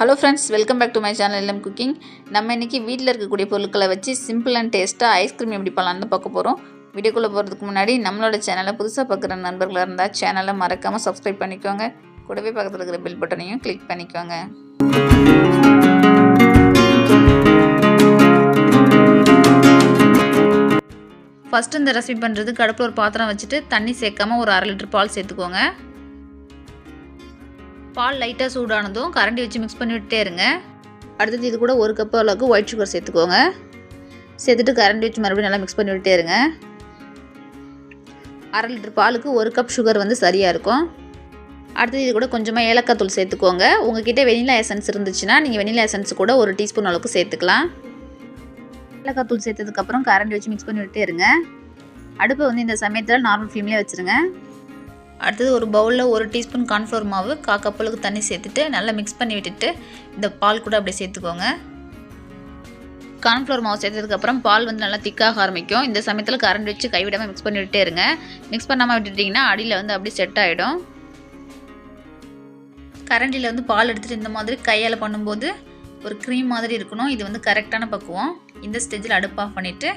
Hello friends welcome back to my channel L M cooking நம்ம இன்றைக்கி வீட்டில் இருக்கக்கூடிய பொருட்களை வச்சு சிம்பிள் அண்ட் டேஸ்ட்டாக ஐஸ்கிரீம் எப்படி பண்ணலான்னு பார்க்க போகிறோம் வீடியோக்குள்ளே போகிறதுக்கு முன்னாடி நம்மளோட சேனலை புதுசாக பார்க்குற நண்பர்களாக இருந்தால் சேனலை மறக்காமல் சப்ஸ்கிரைப் பண்ணிக்கோங்க. கூடவே பக்கத்தில் இருக்கிற பெல் பட்டனையும் கிளிக் பண்ணிக்கோங்க. ஃபஸ்ட்டு இந்த ரெசிபி பண்ணுறது கடுப்பில் ஒரு பாத்திரம் வச்சுட்டு தண்ணி சேர்க்காம ஒரு அரை லிட்டர் பால் சேர்த்துக்கோங்க. பால் லைட்டாக சூடானதும் கரண்டி வச்சு மிக்ஸ் பண்ணி விட்டே இருங்க. அடுத்தது இது கூட ஒரு கப் அளவுக்கு ஒயிட் சுகர் சேர்த்துக்கோங்க. சேர்த்துட்டு கரண்டி வச்சு மறுபடியும் நல்லா மிக்ஸ் பண்ணி விட்டே இருங்க. அரை லிட்டர் பாலுக்கு ஒரு கப் சுகர் வந்து சரியாக இருக்கும். அடுத்தது இது கூட கொஞ்சமாக ஏலக்காய் தூள் சேர்த்துக்கோங்க. உங்ககிட்ட வெனிலா எசன்ஸ் இருந்துச்சுன்னா நீங்கள் வெனிலா எசன்ஸ் கூட ஒரு டீஸ்பூன் அளவுக்கு சேர்த்துக்கலாம். ஏலக்காய் தூள் சேர்த்ததுக்கப்புறம் கரண்டி வச்சு மிக்ஸ் பண்ணி விட்டே இருங்க. அடுப்பை வந்து இந்த சமயத்தில் நார்மல் ஃப்ளேம்லேயே வச்சுருங்க. அடுத்தது ஒரு பவுலில் ஒரு டீஸ்பூன் கார்ன்ஃப்ளவர் மாவு கா கப்பலுக்கு தண்ணி சேர்த்துட்டு நல்லா மிக்ஸ் பண்ணி விட்டுட்டு இந்த பால் கூட அப்படியே சேர்த்துக்கோங்க. கார்ன்ஃப்ளவர் மாவு சேர்த்ததுக்கப்புறம் பால் வந்து நல்லா திக்காக ஆரம்பிக்கும். இந்த சமயத்தில் கரண்ட் வச்சு கைவிடாமல் மிக்ஸ் பண்ணி விட்டே இருங்க. மிக்ஸ் பண்ணாமல் விட்டுட்டிங்கன்னா அடியில் வந்து அப்படியே செட் ஆகிடும் கரண்டியில் வந்து பால் எடுத்துகிட்டு இந்த மாதிரி கையால் பண்ணும்போது ஒரு க்ரீம் மாதிரி இருக்கணும். இது வந்து கரெக்டான பக்குவம். இந்த ஸ்டேஜில் அடுப்பு ஆஃப் பண்ணிவிட்டு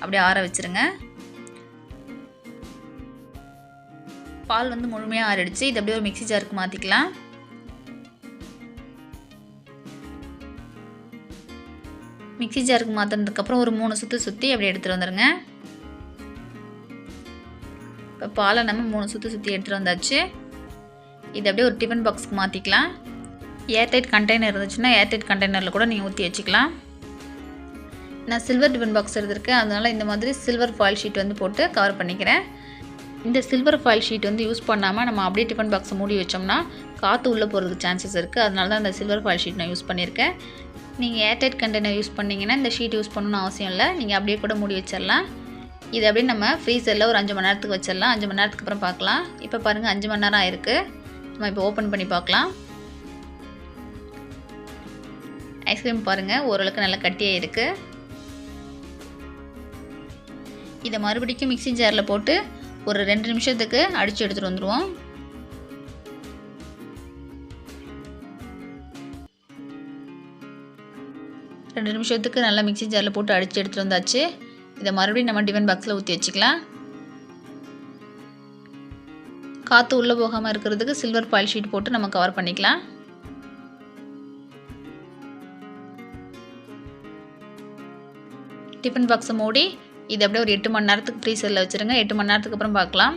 அப்படியே ஆற வச்சுருங்க. பால் வந்து முழுமையாக ஆறிடுச்சு. இது அப்படியே ஒரு மிக்சி ஜாருக்கு மாற்றிக்கலாம் மிக்சி ஜாருக்கு மாற்றினதுக்கப்புறம் ஒரு மூணு சுற்றி சுற்றி அப்படியே எடுத்துகிட்டு வந்துடுங்க இப்போ பாலை நம்ம மூணு சுற்றி சுற்றி எடுத்துகிட்டு வந்தாச்சு. இது அப்படியே ஒரு டிஃபன் பாக்ஸ்க்கு மாற்றிக்கலாம் ஏர்டைட் கண்டெய்னர் இருந்துச்சுன்னா ஏர்டைட் கண்டெய்னரில் கூட நீங்கள் ஊற்றி வச்சுக்கலாம். நான் சில்வர் டிஃபன் பாக்ஸ் எடுத்திருக்கேன். அதனால் இந்த மாதிரி சில்வர் ஃபாயில் ஷீட் வந்து போட்டு கவர் பண்ணிக்கிறேன். இந்த சில்வர் ஃபாயில் ஷீட் வந்து யூஸ் பண்ணாமல் நம்ம அப்படியே டிஃபன் பாக்ஸை மூடி வச்சோம்னா காற்று உள்ளே போகிறதுக்கு சான்சஸ் இருக்குது அதனால தான் அந்த சில்வர் ஃபாயில் ஷீட் நான் யூஸ் பண்ணியிருக்கேன் நீங்கள் ஏர்டைட் கண்டெய்னர் யூஸ் பண்ணிங்கன்னா இந்த ஷீட் யூஸ் பண்ணணும்னு அவசியம் இல்லை. நீங்கள் அப்படியே கூட மூடி வச்சிடலாம். இது அப்படியே நம்ம ஃப்ரீசரில் ஒரு அஞ்சு மணி நேரத்துக்கு வச்சிடலாம். அஞ்சு மணி நேரத்துக்கு அப்புறம் பார்க்கலாம். இப்போ பாருங்கள் அஞ்சு மணி நேரம் ஆயிருக்கு. நம்ம இப்போ ஓப்பன் பண்ணி பார்க்கலாம். ஐஸ்கிரீம் பாருங்கள் ஓரளவுக்கு நல்லா கட்டியாக இருக்குது இதை மறுபடிக்கும் மிக்சி ஜாரில் போட்டு ஒரு ரெண்டு நிமிஷத்துக்கு அடித்து எடுத்துகிட்டு வந்துடுவோம் ரெண்டு நிமிஷத்துக்கு நல்லா மிக்சி ஜாரில் போட்டு அடித்து எடுத்துகிட்டு வந்தாச்சு. இதை மறுபடியும் நம்ம டிஃபன் பாக்ஸில் ஊற்றி வச்சுக்கலாம். காற்று உள்ளே போகாமல் இருக்கிறதுக்கு சில்வர் பாயில் ஷீட் போட்டு நம்ம கவர் பண்ணிக்கலாம். டிஃபன் பாக்ஸை மூடி இது அப்படியே ஒரு எட்டு மணி நேரத்துக்கு ஃப்ரீசரில் வச்சுருங்க. எட்டு மணி நேரத்துக்கு அப்புறம் பார்க்கலாம்.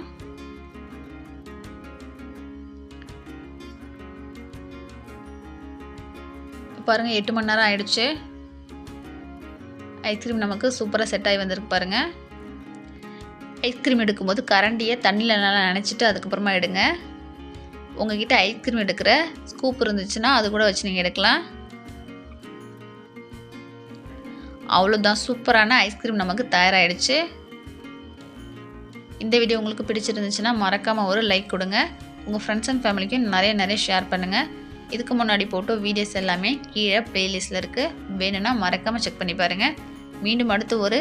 பாருங்கள் எட்டு மணி நேரம் ஆயிடுச்சு. ஐஸ்கிரீம் நமக்கு சூப்பராக செட் ஆகி வந்திருக்கு பாருங்கள் ஐஸ்கிரீம் எடுக்கும்போது கரண்டியை தண்ணியில் நல்லா நினச்சிட்டு அதுக்கப்புறமா எடுங்க. உங்ககிட்ட ஐஸ்கிரீம் எடுக்கிற ஸ்கூப் இருந்துச்சுன்னா அது கூட வச்சு நீங்கள் எடுக்கலாம். அவ்வளோதான் சூப்பரான ஐஸ்கிரீம் நமக்கு தயாராகிடுச்சு இந்த வீடியோ உங்களுக்கு பிடிச்சிருந்துச்சுன்னா மறக்காமல் ஒரு லைக் கொடுங்க. உங்கள் ஃப்ரெண்ட்ஸ் அண்ட் ஃபேமிலிக்கும் நிறைய நிறைய ஷேர் பண்ணுங்கள் இதுக்கு முன்னாடி போட்டோ வீடியோஸ் எல்லாமே கீழே ப்ளேலிஸ்ட்டில் இருக்குது வேணும்னா மறக்காமல் செக் பண்ணி பாருங்கள் மீண்டும் அடுத்து ஒரு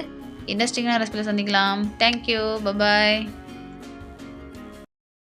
இன்ட்ரெஸ்டிங்கான ரெசிபியில் சந்திக்கலாம். Thank you bye bye